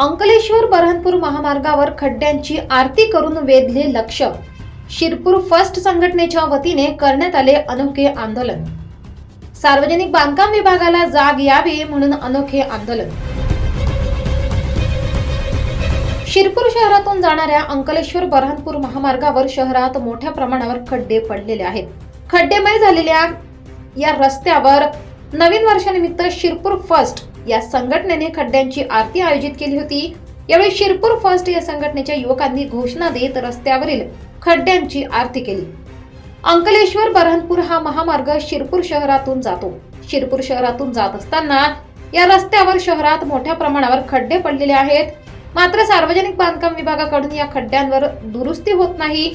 अंकलेश्वर बरहनपूर महामार्गावर खड्ड्यांची आरती करून वेधले लक्ष. शिरपूर फर्स्ट संघटनेच्या वतीने करण्यात आले अनोखे आंदोलन. सार्वजनिक बांधकाम विभागाला जाग यावी म्हणून अनोखे आंदोलन. शिरपूर शहरातून जाणाऱ्या अंकलेश्वर बरहनपूर महामार्गावर शहरात मोठ्या प्रमाणावर खड्डे पडलेले आहेत. खड्डेमय झालेल्या या रस्त्यावर नवीन वर्षानिमित्त शिरपूर फर्स्ट या संघटनेने खड्ड्यांची आरती आयोजित केली होती. यावेळी शिरपूर फर्स्ट या संघटनेच्या युवकांनी घोषणा देत रस्त्यावरील खड्ड्यांची आरती केली. अंकलेश्वर बरहनपूर हा महामार्ग शिरपूर शहरातून जातो. शिरपूर शहरातून जात असताना या रस्त्यावर शहरात मोठ्या प्रमाणावर खड्डे पडलेले आहेत. मात्र सार्वजनिक बांधकाम विभागाकडून या खड्ड्यांवर दुरुस्ती होत नाही.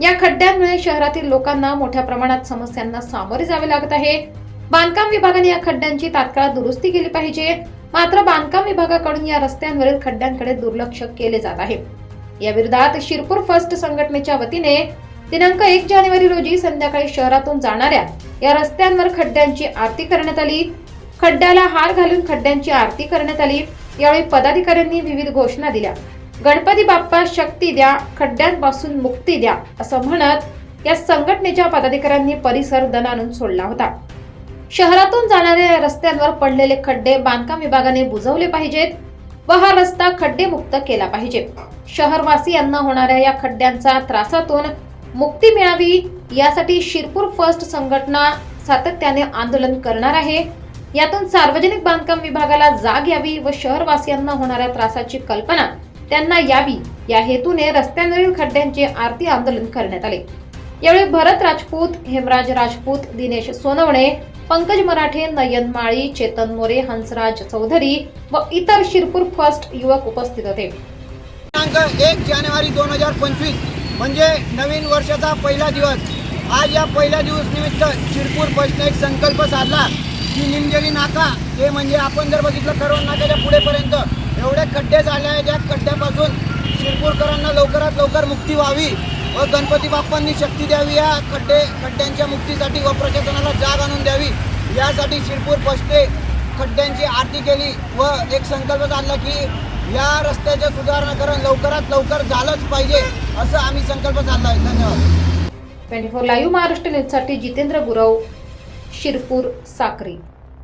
या खड्ड्यांमुळे शहरातील लोकांना मोठ्या प्रमाणात समस्यांना सामोरे जावे लागत आहे. बांधकाम विभागाने या खड्ड्यांची तात्काळ दुरुस्ती केली पाहिजे. मात्र बांधकाम विभागाकडून या रस्त्यांवरील खड्ड्यांकडे दुर्लक्ष केले जात आहे. या विरोधात शिरपूर फर्स्ट संघटनेच्या वतीने दिनांक एक जानेवारी रोजी संध्याकाळी शहरातून जाणाऱ्या या रस्त्यांवर खड्ड्यांची आरती करण्यात आली. खड्ड्याला हार घालून खड्ड्यांची आरती करण्यात आली. यावेळी पदाधिकाऱ्यांनी विविध घोषणा दिल्या. गणपती बाप्पा शक्ती द्या खड्ड्यांपासून मुक्ती द्या असं म्हणत या संघटनेच्या पदाधिकाऱ्यांनी परिसर दणानून सोडला होता. शहरातून जाणाऱ्या या रस्त्यांवर पडलेले खड्डे बांधकाम विभागाने बुजवले पाहिजेत व हा रस्ता खड्डेमुक्त केला पाहिजे. शहरवासियांना होणाऱ्या या खड्ड्यांचा त्रासातून मुक्ती मिळावी यासाठी शिरपूर फर्स्ट संघटना सातत्याने आंदोलन करणार आहे. यातून सार्वजनिक बांधकाम विभागाला जाग यावी व शहरवासियांना होणाऱ्या त्रासाची कल्पना त्यांना यावी. या हेतूने रस्त्यांवरील खड्ड्यांचे आरती आंदोलन करण्यात आले. यावेळी भरत राजपूत हेमराज राजपूत दिनेश सोनवणे पंकज मराठे नयन माळी चेतन मोरे हंसराज चौधरी व इतर शिरपूर फर्स्ट युवक उपस्थित होते. दिनांक एक जानेवारी दोन हजार पंचवीस म्हणजे नवीन वर्षाचा पहिला दिवस. आज या पहिल्या दिवस निमित्त शिरपूर बसने एक संकल्प साधला की निमजेली नाका हे म्हणजे आपण जर बघितलं करोड नाक्याच्या पुढेपर्यंत एवढे खड्डे झाले आहेत या खड्ड्यापासून शिरपूरकरांना लवकरात लवकर मुक्ती व्हावी. व गणपती बाप्पांनी शक्ती द्यावी या खड्डे खड्ड्यांच्या मुक्तीसाठी व प्रशासनाला जाग आणून द्यावी. यासाठी शिरपूर बसते खड्ड्यांची आरती केली व एक संकल्प चालला की या रस्त्याच्या सुधारणीकरण लवकरात लवकर झालंच पाहिजे असं आम्ही संकल्प चालला आहे. धन्यवाद. ट्वेंटी फोर लाईव्ह महाराष्ट्र न्यूजसाठी जितेंद्र गुरव शिरपूर साक्री.